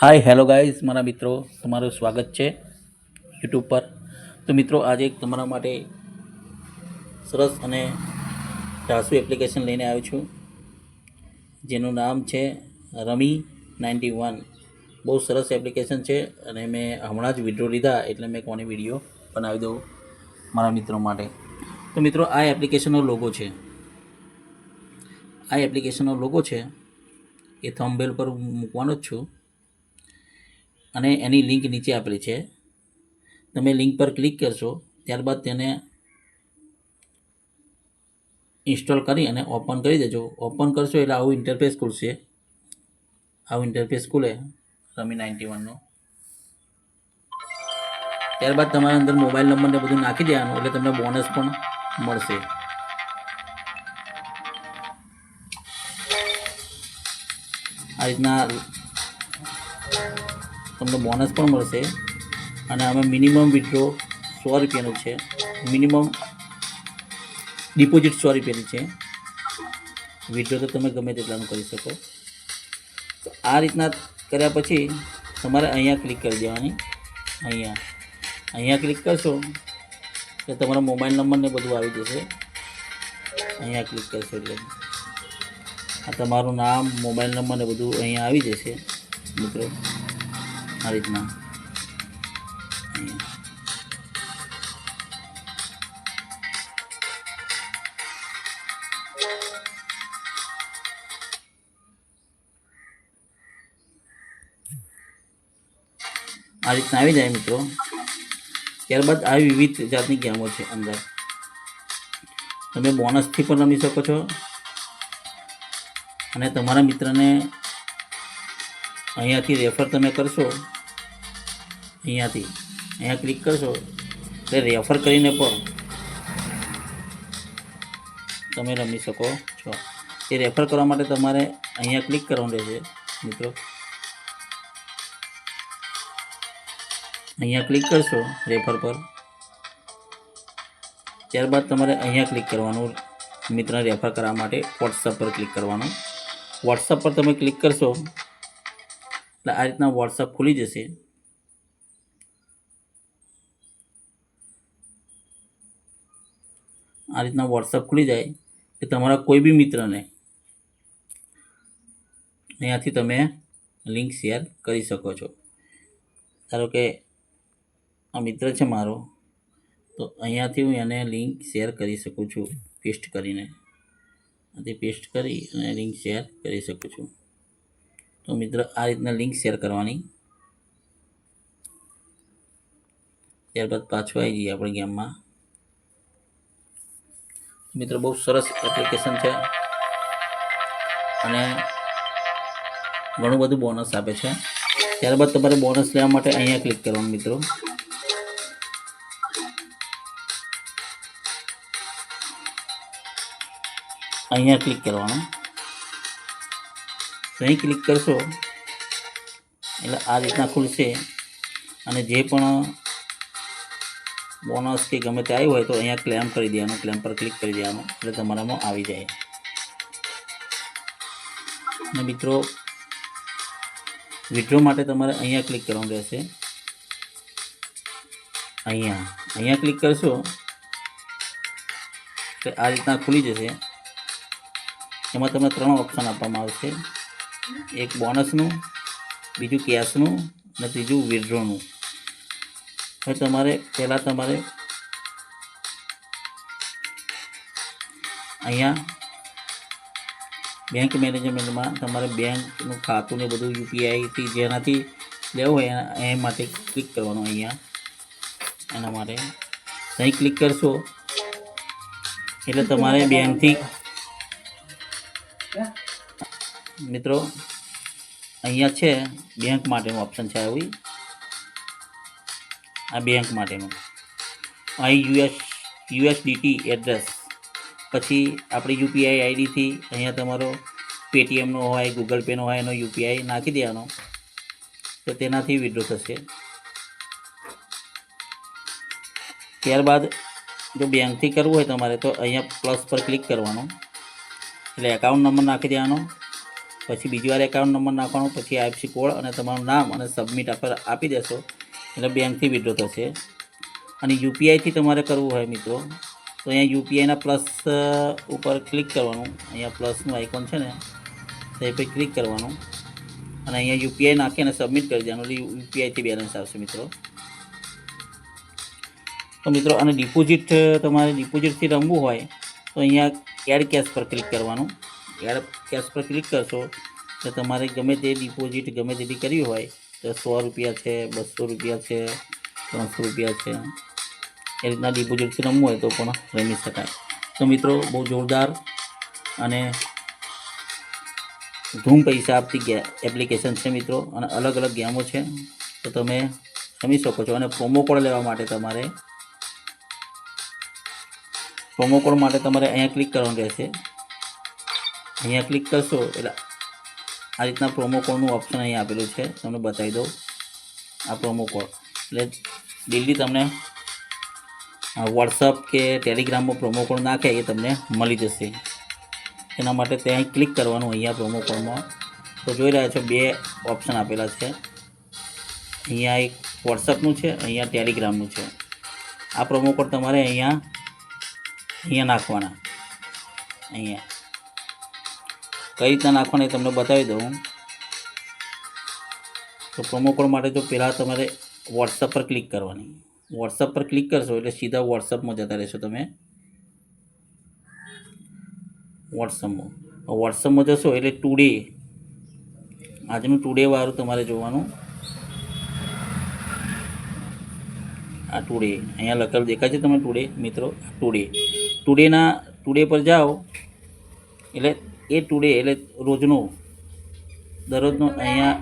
Hi hello guys મારા મિત્રો, તમારું સ્વાગત છે યુટ્યુબ પર. તો મિત્રો, આજે તમારા માટે સરસ અને ઢાસુ એપ્લિકેશન લઈને આવ્યો છું. જેનું નામ છે રમી નાઇન્ટી વન બહુ સરસ એપ્લિકેશન છે અને મેં હમણાં જ વિડ્રો લીધા એટલે મેં કોની વીડિયો બનાવી દઉં મારા મિત્રો માટે. તો મિત્રો, આ એપ્લિકેશનનો લોગો છે. આ એપ્લિકેશનનો લોગો છે એ થંબેલ પર મૂકવાનો જ છું. અને એની લિંક નીચે આપેલી છે. તમે લિંક પર ક્લિક કરશો, ત્યારબાદ તેને ઇન્સ્ટોલ કરી અને ઓપન કરી દેજો. ઓપન કરશો એટલે આવું ઇન્ટરફેસ ખુલશે. આવું ઇન્ટરફેસ ખુલે રમી નાઇન્ટી વનનો ત્યારબાદ તમારા અંદર મોબાઈલ નંબરને બધું નાખી દેવાનું એટલે તમને બોનસ પણ મળશે. આ રીતના તમને બોનસ પણ મળશે. અને આમાં મિનિમમ વિડ્રો સો રૂપિયાનું છે. મિનિમમ ડિપોઝિટ સો રૂપિયાની છે. વિડ્રો તો તમે ગમે તેટલાનું કરી શકો. તો આ રીતના કર્યા પછી તમારે અહીંયા ક્લિક કરી દેવાની. અહીંયા. અહીંયા ક્લિક કરશો એટલે તમારા મોબાઈલ નંબર ને બધું આવી જશે. અહીંયા ક્લિક કરશો એટલે. આ તમારું નામ મોબાઈલ નંબર ને બધું અહીંયા આવી જશે. મિત્રો. આ રીતના આ રીતના આવી જાય મિત્રો. ત્યારબાદ આવી વિવિધ જાતની ગેમો છે અંદર. તમે બોનસથી પણ રમી શકો છો. અને તમારા મિત્રને અહીંયાથી રેફર તમે કરશો અહીંયાથી. અહીંયા ક્લિક કરશો, એટલે રેફર કરીને પણ તમે રમી શકો છો. એ રેફર કરવા માટે તમારે અહીંયા ક્લિક કરવાનું રહેશે, મિત્રો. અહીંયા ક્લિક કરશો રેફર પર. ત્યારબાદ તમારે અહીંયા ક્લિક કરવાનું, મિત્રને રેફર કરવા માટે વોટ્સઅપ પર ક્લિક કરવાનું. વોટ્સઅપ પર તમે ક્લિક કરશો, એટલે આ રીતના વોટ્સઅપ ખુલી જશે. આ રીતના વોટ્સઅપ ખુલી જાય કે તમારા કોઈ બી મિત્રને અહીંયાથી તમે લિંક શેર કરી શકો છો. ધારો કે આ મિત્ર છે મારો, તો અહીંયાથી હું એને લિંક શેર કરી શકું છું પેસ્ટ કરીને. આથી પેસ્ટ કરી અને લિંક શેર કરી શકું છું. તો મિત્ર, આ રીતના લિંક શેર કરવાની. ત્યારબાદ પાછું આવી જઈએ આપણે ગેમમાં. મિત્રો, બહુ સરસ એપ્લિકેશન છે. અને ઘણું બધું બોનસ આપે છે. ત્યારબાદ તમારે બોનસ લેવા માટે અહીંયા ક્લિક કરવાનું મિત્રો. અહીંયા ક્લિક કરવાનું. અહીં ક્લિક કરશો, એટલે આ રીતના ખુલશે. અને જે પણ બોનસ કે ગમે તે આવ્યું હોય તો અહીંયા ક્લેમ કરી દેવાનું ક્લેમ પર ક્લિક કરી દેવાનું, એટલે તમારામાં આવી જાય. અને મિત્રો વિડ્રો માટે તમારે અહીંયા ક્લિક કરવાનું રહેશે. અહીંયા અહીંયા ક્લિક કરશો એટલે આ રીતના ખુલી જશે. એમાં તમને ત્રણ ઓપ્શન આપવામાં આવશે. એક બોનસનું બીજું કેશનું અને ત્રીજું વિડ્રોનું હવે તમારે પહેલાં તમારે અહીંયા બેંક મેનેજમેન્ટમાં તમારે બેંકનું ખાતું ને બધું યુપીઆઈથી જેનાથી લેવું હોય એ માટે ક્લિક કરવાનું અહીંયા. એના માટે અહીં ક્લિક કરશો. એટલે તમારે બેંકથી મિત્રો, અહીંયા છે બેંક માટેનું ઓપ્શન છે આવી. આ બેંક માટેનું. અહીં યુએસ યુએસડીટી એડ્રેસ પછી આપણી યુપીઆઈ આઈડીથી અહીંયા તમારો પેટીએમનો હોય ગૂગલ પેનો હોય, એનો યુપીઆઈ નાખી દેવાનો. તો તેનાથી વિડ્રો થશે. ત્યારબાદ જો બેંકથી કરવું હોય તમારે તો અહીંયા પ્લસ પર ક્લિક કરવાનું. એટલે એકાઉન્ટ નંબર નાખી દેવાનો. પછી બીજી વાર એકાઉન્ટ નંબર નાખવાનો. પછી આઈએફસી કોડ અને તમારું નામ અને સબમિટ આપી દેશો. એટલે બેંકથી વિડ્રો થશે. અને યુપીઆઈથી તમારે કરવું હોય મિત્રો, તો અહીંયા યુપીઆઈના પ્લસ ઉપર ક્લિક કરવાનું. અહીંયા પ્લસનું આઇકોન છે ને, તો એ પર ક્લિક કરવાનું. અને અહીંયા યુપીઆઈ નાખી અને સબમિટ કરી દેવાનું. યુપીઆઈથી બેલેન્સ આવશે મિત્રો. તો મિત્રો, અને ડિપોઝિટ તમારે ડિપોઝિટથી રમવું હોય, તો અહીંયા એડ કેશ પર ક્લિક કરવાનું. એડ કેશ પર ક્લિક કરશો, તો તમારે ગમે તે ડિપોઝિટ ગમે તેથી કરવી હોય સો રૂપિયા છે, બસો રૂપિયા છે, ત્રણસો રૂપિયા છે. એ રીતના ડિપોઝિટથી રમવું હોય તો પણ રમી શકાય. તો મિત્રો, બહુ જોરદાર અને ધૂમ પૈસા આપતી એપ્લિકેશન છે મિત્રો, અને અલગ અલગ ગેમો છે. તો તમે રમી શકો છો અને પ્રોમો કોડ લેવા માટે તમારે પ્રોમો કોડ માટે તમારે અહીંયા ક્લિક કરવાનું રહેશે. અહીંયા ક્લિક કરશો એટલે આ રીતના પ્રોમો કોડનું ઓપ્શન અહીંયા આપેલું છે. તમને બતાવી દઉં. આ પ્રોમો કોડ એટલે દિલ્હી તમને વોટ્સઅપ કે ટેલિગ્રામમાં પ્રોમો કોડ નાખે એ તમને મળી જશે. એના માટે ત્યાં ક્લિક કરવાનું અહીંયા પ્રોમો કોડમાં તો જોઈ રહ્યા છો, બે ઓપ્શન આપેલા છે. અહીંયા એક વોટ્સઅપનું છે, અહીંયા ટેલિગ્રામનું છે. આ પ્રોમો કોડ તમારે અહીંયા અહીંયા નાખવાના. અહીંયા. કઈ રીતના નાખવાના એ તમને બતાવી દઉં. તો પ્રોમો કોડ માટે તો પહેલાં તમારે વોટ્સઅપ પર ક્લિક કરવાની. વોટ્સઅપ પર ક્લિક કરશો એટલે સીધા વોટ્સઅપમાં જતા રહેશો તમે. વોટ્સઅપમાં વોટ્સઅપમાં જશો એટલે ટુડે આજનું ટુડે વાળું તમારે જોવાનું. આ ટુડે અહીંયા લખેલું દેખાય છે તમે ટુડે મિત્રો. ટુડે ટુડેના ટુડે પર જાઓ એટલે એ ટુડે એટલે રોજનો દરરોજનો અહીંયા